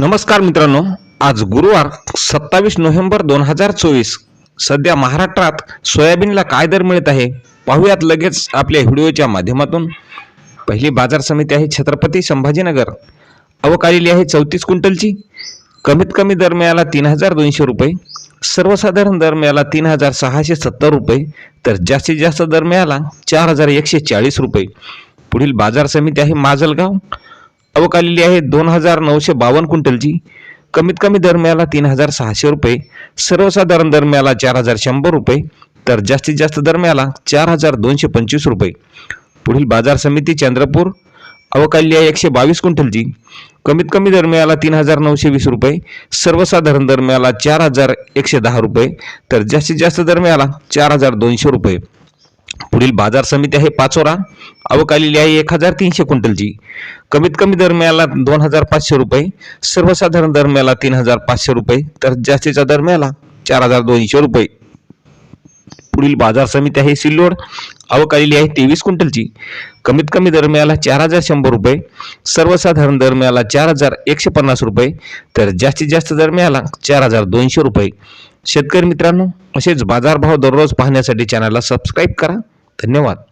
नमस्कार मित्रांनो आज गुरुवार सत्तावीस नोव्हेंबर दोन हजार चोवीस. सध्या महाराष्ट्रात सोयाबीनला काय दर मिळत आहे? पाहूयात लगेच आपल्या व्हिडिओच्या माध्यमातून. पहिली बाजार समिती आहे छत्रपती संभाजीनगर. आवक आलेली आहे चौतीस क्विंटलची. कमीत कमी दर मिळाला तीन हजार दोनशे रुपये. सर्वसाधारण दर मिळाला तीन हजार सहाशे सत्तर रुपये. तर जास्तीत जास्त दर मिळाला चार हजार एकशे चाळीस रुपये. पुढील बाजार समिती आहे माजलगाव. आवक आलेली आहे दोन हजार नऊशे बावन्न क्विंटलची. कमीत कमी दर मिळाला तीन हजार सहाशे रुपये. सर्वसाधारण दर मिळाला चार हजार शंभर रुपये. तर जास्तीत जास्त दर मिळाला चार हजार दोनशे पंचवीस रुपये. पुढील बाजार समिती चंद्रपूर. अवकाली आहे एकशे बावीस क्विंटलची. कमीत कमी दर मिळाला तीन हजार नऊशे वीस रुपये. सर्वसाधारण दर मिळाला चार हजार एकशे दहा रुपये. तर जास्तीत जास्त दर मिळाला चार हजार दोनशे रुपये. पुढील बाजार समिती आहे पाचोरा. आवक आलेली आहे एक हजार तीनशे क्विंटलची. कमीत कमी दर मिळाला दोन हजार पाचशे रुपये सर्वसाधारण दर मिळाला तीन हजार पाचशे रुपये तर जास्तीचा दर मिळाला चार हजार दोनशे रुपये. पुढील बाजार समिती आहे सिल्लोड. आवक आलेली आहे तेवीस क्विंटलची. कमीत कमी दर मिळाला चार हजार शंभर रुपये सर्वसाधारण दर मिळाला चार हजार एकशे पन्नास रुपये तर जास्तीत जास्त दर मिळाला चार हजार दोनशे रुपये. शेतकरी मित्रांनो असेच बाजारभाव दररोज पाहण्यासाठी चॅनलला सबस्क्राईब करा. धन्यवाद.